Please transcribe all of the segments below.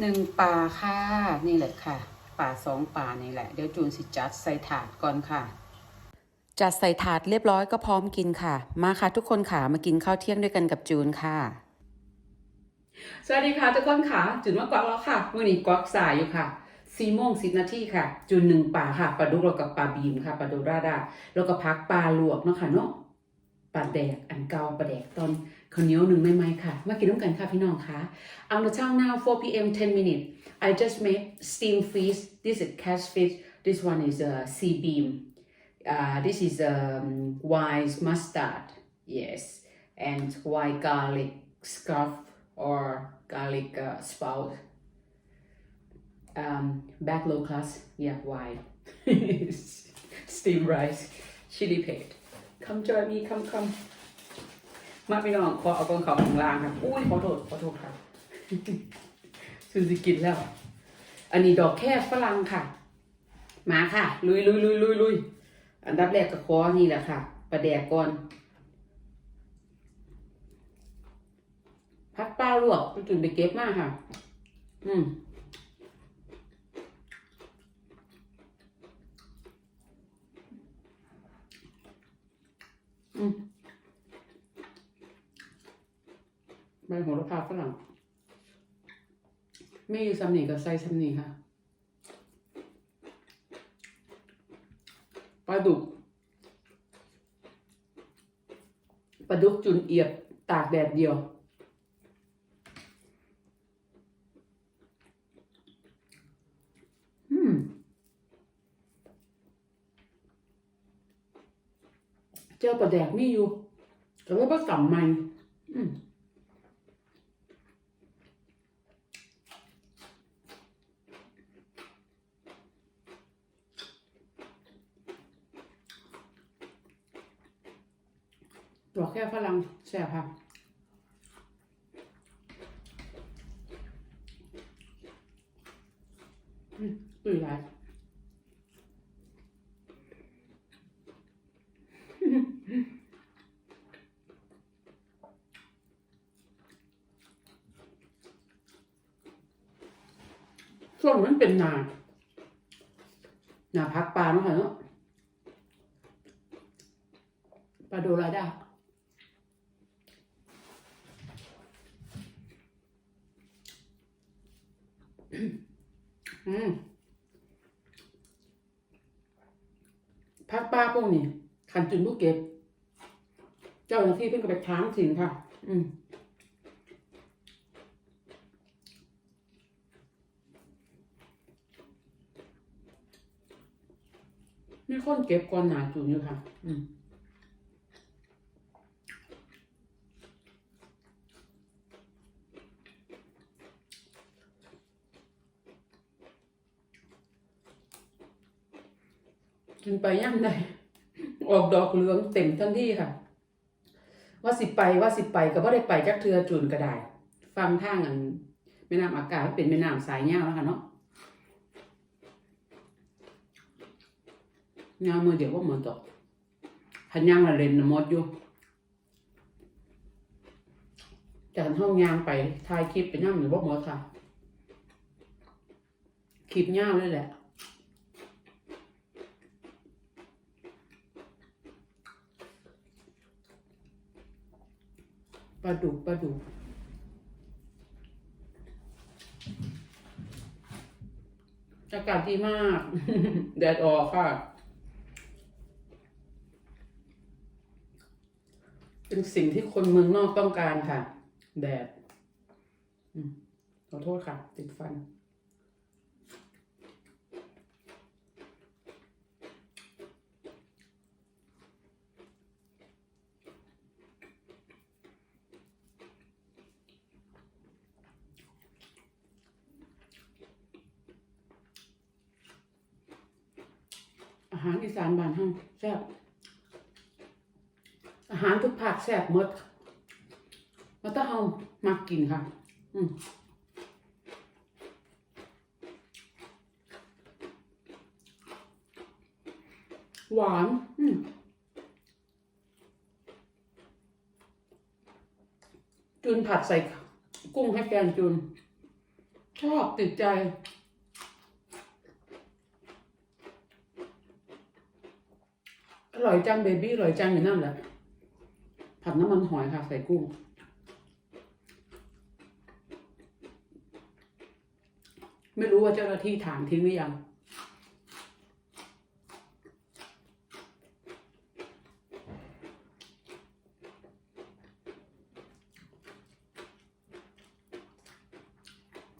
หนึ่งป่าค่ะ นี่แหละค่ะ ป่าสองป่านี่แหละ เดี๋ยวจูนสิจัดใส่ถาดก่อนค่ะ จัดใส่ถาดเรียบร้อยก็พร้อมกินค่ะ มาค่ะทุกคนค่ะมากินข้าวเที่ยงด้วยกันกับจูนค่ะ สวัสดีค่ะทุกคนค่ะ จูนมากวักแล้วค่ะมื่อนี้กวักสายอยู่ค่ะสี่โมงสิบนาทีค่ะ จูนหนึ่งป่าค่ะปลาดุกแล้วกับปลาบีมค่ะปลาโดราดาแล้วก็พักปลาลวกเนาะค่ะเนาะปลาแดกอันเก่าปลาแดกตอน ข้าวเหนียวหนึ่งไม่ไหมค่ะ มากินน้ำกันค่ะพี่น้องค่ะ On the time now 4 p.m. 10 minutes I just made steam fish this is catfish this one is a sea beam uh, this is um, white mustard yes and white garlic scarf or garlic uh, spout um, back low class yeah white steam rice chili paste come join me come come มาพี่น้องขอเอากองเขาของล่างครับอุ้ยขอโทษขอโทษครับซูซิกินแล้ว อันนี้ดอกแค่ฝรั่งค่ะ มาค่ะ ลุยลุยลุยลุยลุยอันดับแรกก็ขอนี่แหละค่ะประแดกก่อนพักป้าลวกจุนไปเก็บมากค่ะ อืมอืม ใบโหระพาฝรั่งไม่อยู่ซ้ำนี่ก็ใส่ซ้ำนี่ค่ะ ปลาดุก ปลาดุกจุนเอียบตากแดดเดียว อืม เจอปลาแดกไม่อยู่แต่ว่าปลาสัมมันอืม ดอกแค่ฝรั่งแซ่บค่ะอืมตื่นไรช่วงนั้นเป็นนา นาพักปลาเนาะค่ะเนาะปลาโดราดา อืมพักป้าพวกนี้ขันจุนผู้เก็บ เจ้าหน้าที่เพิ่งก็ไปค้างสินค่ะ อืมมีคนเก็บก่อนหนาจุนอยู่ค่ะ อืม กินไปย่ำได้ออกดอกเหลืองเต็มทันทีค่ะ ว่าสิไปว่าสิไปก็บ่ได้ไปจักเทือจุนก็ได้ฟังทางอันแม่น้ำอากาศเป็นแม่น้ำสายยาแล้วค่ะเนาะยาวมือเดียวว่ามันตกพันย่างละเลนนะมดอยู่จากห้องยางไปถ่ายคลิปไปย่ำหรือว่าหมดค่ะ คลิปยาเลยแหละ ปลาดุกปลาดุกอากาศดีมาก แดดออกค่ะ เป็นสิ่งที่คนเมืองนอกต้องการค่ะ แดดขอโทษค่ะ ติดฟัน หารอีสานบ้านเฮาแซ่บอาหารทุกภาคแซ่บหมดแล้วถ้าเฮามักกินค่ะ อืมหวาน อืมจุนผัดใส่กุ้งให้แฟนจุน ชอบติดใจ อ ร่อยจังเบบี้อร่อยจังอยู่นั่นแหละผัดน้ำมันหอยค่ะ ใส่กุ้ง ไม่รู้ว่าเจ้าหน้าที่ถามทิ้งหรือยัง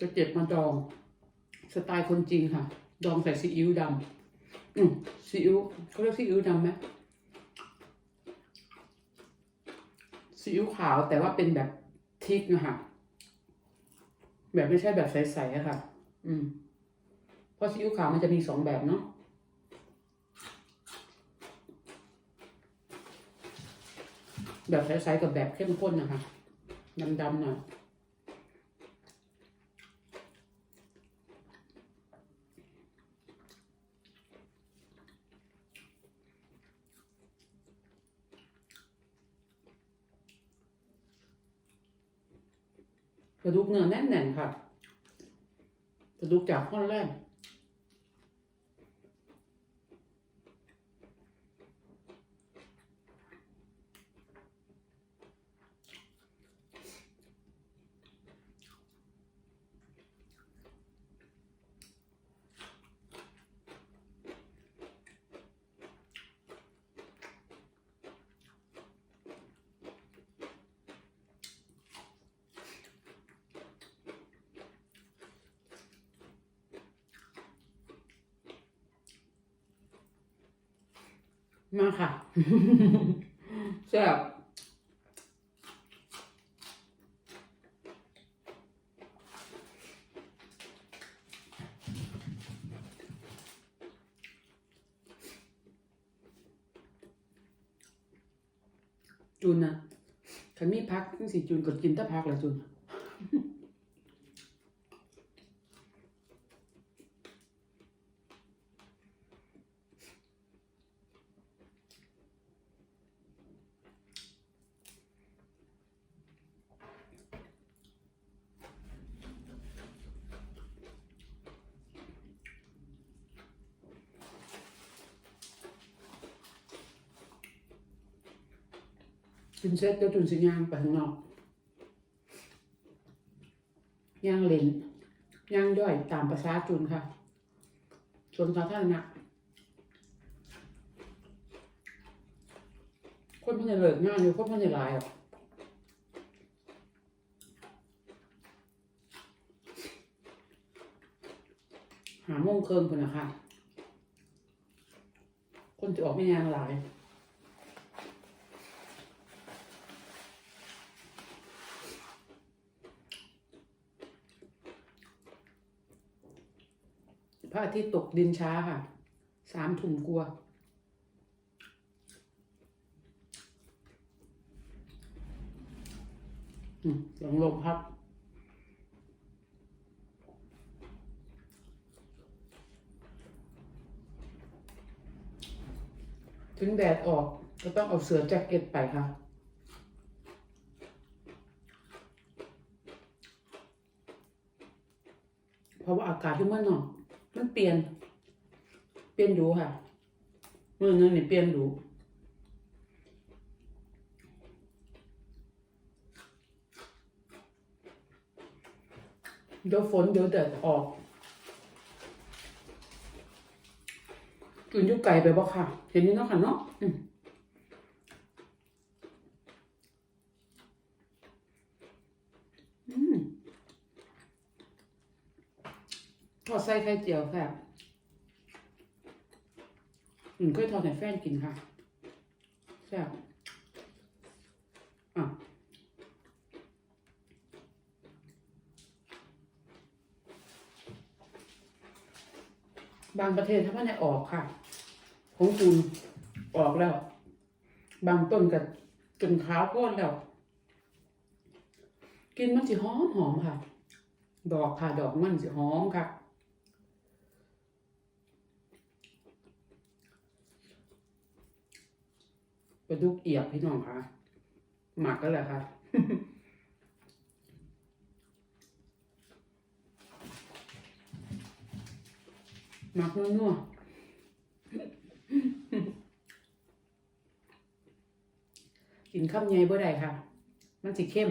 จะเจ็บมาดอง สไตล์คนจีนค่ะ ดองใส่ซีอิ๊วดำอืมซีอิ๊วเขาเรียกซีอิ๊วดำไหมซี อิ๊วขาวแต่ว่าเป็นแบบทิกนะคะแบบไม่ใช่แบบใสๆอะค่ะ อืม เพราะซีอิ๊วขาวมันจะมีสองแบบเนาะ แบบใสๆกับแบบเข้มข้นนะคะดำๆหน่อย กระดูกเนื้อแน่นๆค่ะกระดูกจากข้อนแรก มาค่ะแซ่บจูนนะคันมีพักทั้งสี่จูนกดกินแตะพักแหละจูน กินเสร็จเดี๋ยวจุนสิย่างไปข้างนอกย่างเลนย่างย่อยตามภาษาจุนค่ะชนสาธารณะคนเพิ่งจะเลิกงานอยู่คนเพิ่งจะลายหรอกหาโมงเคิงคนนะคะคนจะออกไม่ยางหลาย พระอาทิตย์ตกดินช้าค่ะ สามถุงกลัว อืมลองลงครับถึงแดดออกก็ต้องเอาเสื้อแจ็คเก็ตไปค่ะ เพราะว่าอากาศที่เมื่อนอก มันเปลี่ยน เปลี่ยนดูค่ะเมื่อนึงนี่เปลี่ยนดูเดี๋ยวฝนเดี๋ยวแดดออกกินยุกไก่ไปบ่ค่ะ เห็นนี่เนาะค่ะเนาะอืมอืม ทอดไส้ไข่เจียวค่ะอืมเคยทอดให้แฟนกินค่ะแซ่บอะบางประเทศถ้าไม่ได้ออกค่ะ ของจูนออกแล้ว บางต้นกับจนขาวโพดแล้ว กินมันสิหอมหอมค่ะ ดอกค่ะ ดอกมันสิหอมค่ะ ลาดุกเอียบพี่น้องคะหมักก็แหละค่ะหมักนัวๆกินข้าวใหญ่บ่ได้ค่ะ มันสิเข้ม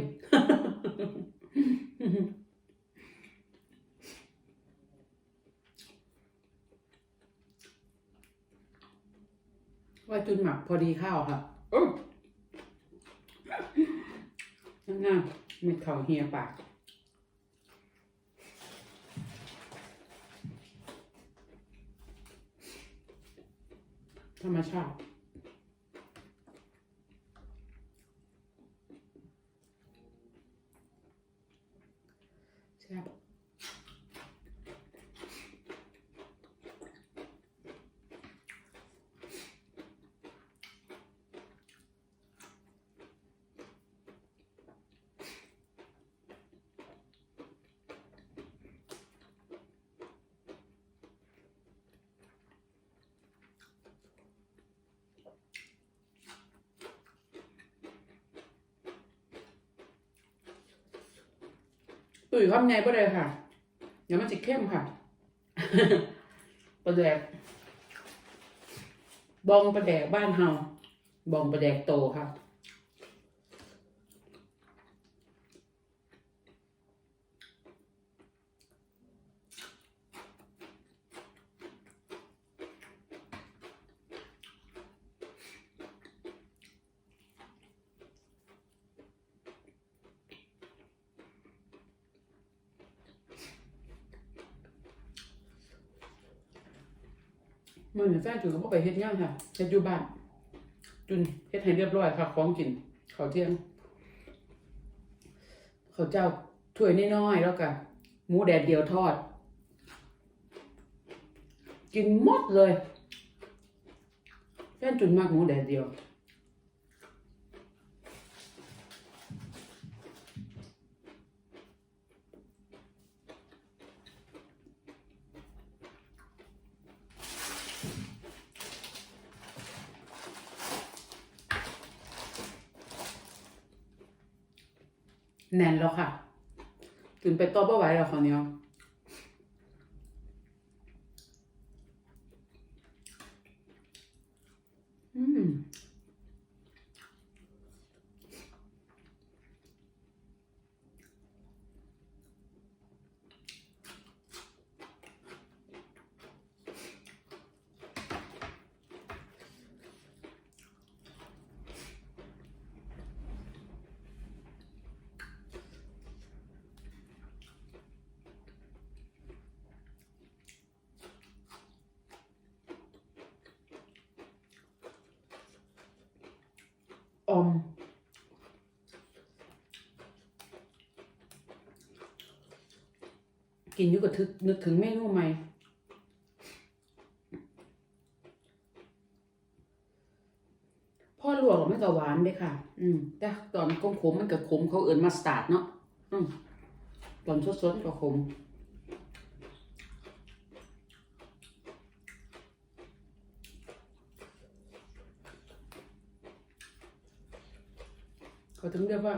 ว่าจุนหมักพอดีข้าวค่ะ อื้อนั่นน่เข้าเฮียปากธรรมชาติแซ่บ ตุ๋ยข้าวไงบ่ได้ค่ะ เดี๋ยวมันจะเข้มค่ะปลาแดกบองปลาแดกบ้านเฮาบองปลาแดกโตค่ะ มื่อนี้แฟนจุนก็บ่ไปเฮ็ดงานค่ะเฮ็ดอยู่บ้าน จุนเฮ็ดให้เรียบร้อยค่ะของกินข้าวเที่ยงข้าวเจ้าถ้วยน้อยๆแล้วก็หมูแดดเดียวทอด กินหมดเลยแฟนจุนมากหมูแดดเดียว แน่นแล้วค่ะถึงไปตัวเบาไหวแล้วคราวเนี้ยวม อม กินอยู่กับทึกนึกถึงเมนูใหม่พ่อลวกมันก็หวานเด้ค่ะ อืม แต่ตอนขมขมมันก็ขมเขาเอิ้นมัสตาร์ดเนาะ อืม ตอนสดๆก็ขม เขาถึงเรียกว่า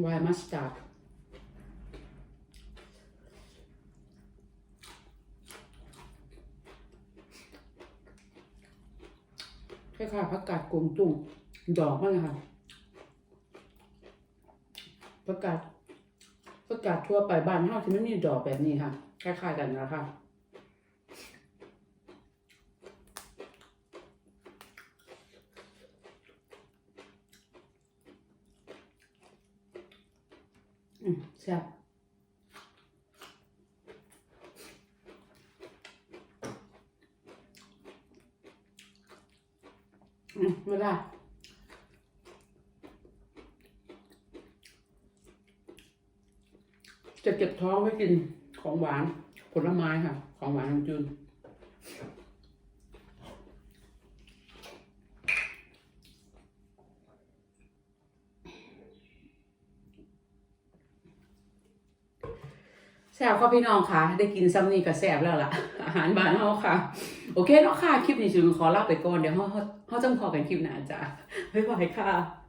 ไวน์มัสตาร์ดคล้ายๆผักกาดกงตุ้งดอกมันนะคะผักกาดผักกาดทั่วไปบ้านเฮาที่มันมีดอกแบบนี้ค่ะคล้ายๆกันนะคะอืม แซ่บอืมเวลาจะเก็บท้องไว้กินของหวานผลไม้ค่ะ ของหวานของจูน แซ่บค่ะพี่น้องค่ะ ได้กินซ้ำนี่ก็แซ่บแล้วล่ะ อาหารบ้านเฮาค่ะ โอเคเนาะค่ะ คลิปนี้จุนขอลาไปก่อน เดี๋ยวเฮาเฮาเฮาจะพอกันคลิปหน้าจ้ะบ๊ายบายค่ะ